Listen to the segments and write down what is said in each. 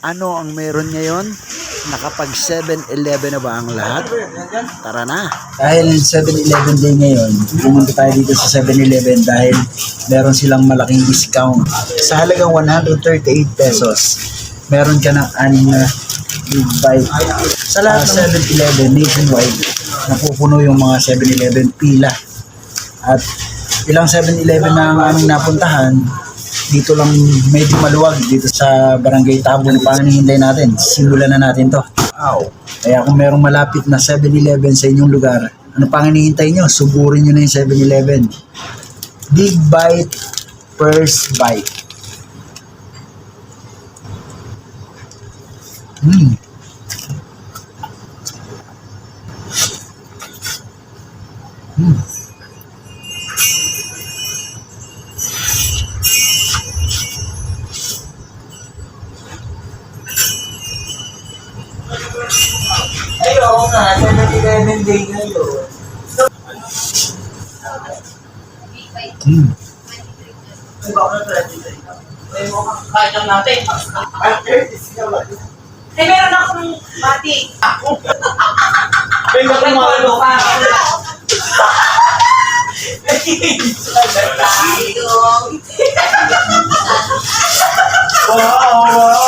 Ano ang meron ngayon? Nakapag 7-Eleven na ba ang lahat? Tara na! Dahil 7-Eleven day ngayon, pumunta tayo dito sa 7-Eleven dahil meron silang malaking discount. Sa halagang 138 pesos, meron ka ng aning na big bite. Sa lahat ng 7-Eleven nationwide, napupuno yung mga 7-Eleven pila. At ilang 7-Eleven na ang aming napuntahan, dito lang medyo maluwag dito sa Barangay Tabo na panginihintay natin. Simulan na natin to. Wow. Kaya kung merong malapit na 7-Eleven sa inyong lugar, ano pang hinihintay nyo? Suburin nyo na yung 7-Eleven. Big Bite, First Bite. Hmm. Hmm. Oo nga. 7-Eleven day ngayon. Hmm. Ay, baka na 23. Ay, mukhang kaya lang natin. Ay, 30 naman. Eh, meron akong mati. Ay, naku, mga ano ka. Wow.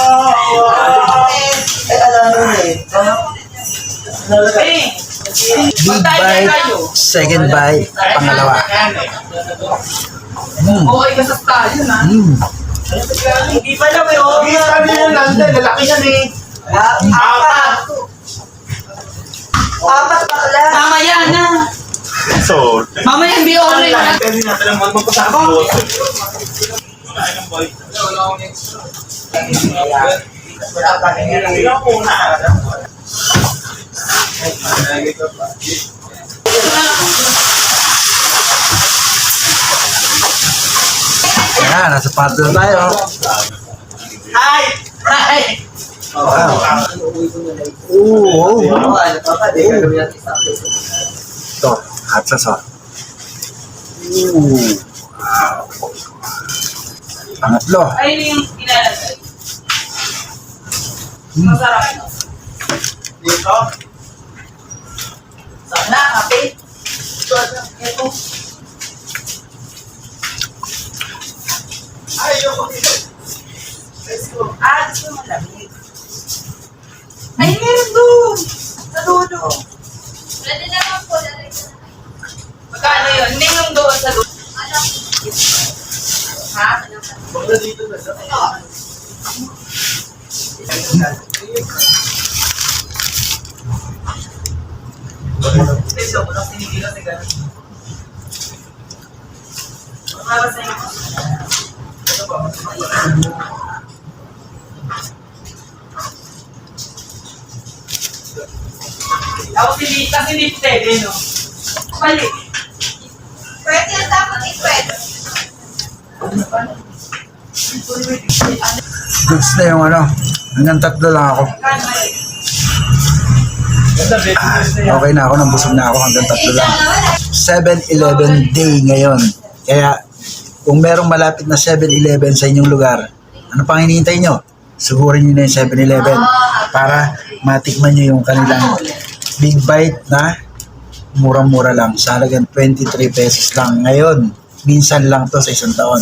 Big Bite, second bite, pangalawa. Hmm. oo, ikasas tayo na. Hmm. Hindi pa lang, eh, oo. Hindi sabi nila nandun, lalaki yan eh. Apat. Apat pa lang. Mamaya na. So, Mamaya hindi online na. pwede natin lang magpapasakot. Wala pa rin yun. Yan, nasa part na tayo. Hi! Hi! Wow. Oo. Oo, ka gawin natin sa Ito, hot sauce. oh. Ooh. Wow. Pangatlo. Ayun yung ilalagay. Hmm. Masarap. Dito? Ito. Ay, yung Let's go. Ah, gusto mo malamig. Ay, meron doon. Sa dulo. Pwede naman po, lalagyan na. Magkano yun? Hindi doon sa dulo. Ha? Baka dito na siya. Hindi, Tapos hindi, kasi hindi pwede, no? Bali. Pwede na dapat i-pwede. Na yung ano. Hanggang tatlo lang ako. Okay na ako, nambusog na ako hanggang tatlo lang. 7-Eleven day ngayon. Kaya kung merong malapit na 7-Eleven sa inyong lugar, ano pang hinihintay nyo? Sugurin nyo na yung 7-Eleven para matikman nyo yung kanilang big bite na murang-mura lang. Sa halagang 23 pesos lang ngayon. Minsan lang to sa isang taon.